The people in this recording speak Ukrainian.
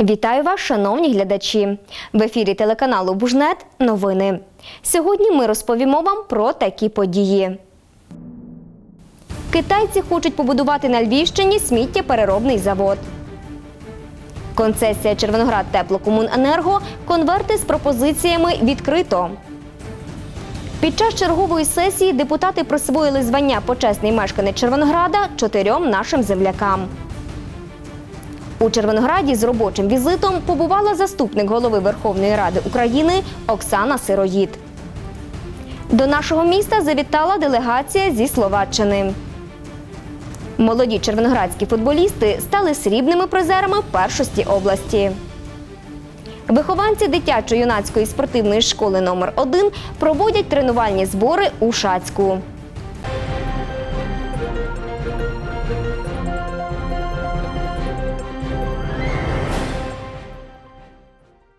Вітаю вас, шановні глядачі! В ефірі телеканалу Бужнет. Новини. Сьогодні ми розповімо вам про такі події. Китайці хочуть побудувати на Львівщині сміттєпереробний завод. Концесія Червоноград Теплокомуненерго конверти з пропозиціями відкрито. Під час чергової сесії депутати присвоїли звання почесний мешканець Червонограда чотирьом нашим землякам. У Червонограді з робочим візитом побувала заступник голови Верховної Ради України Оксана Сироїд. До нашого міста завітала делегація зі Словаччини. Молоді червоноградські футболісти стали срібними призерами першості області. Вихованці дитячо-юнацької спортивної школи номер 1 проводять тренувальні збори у Шацьку.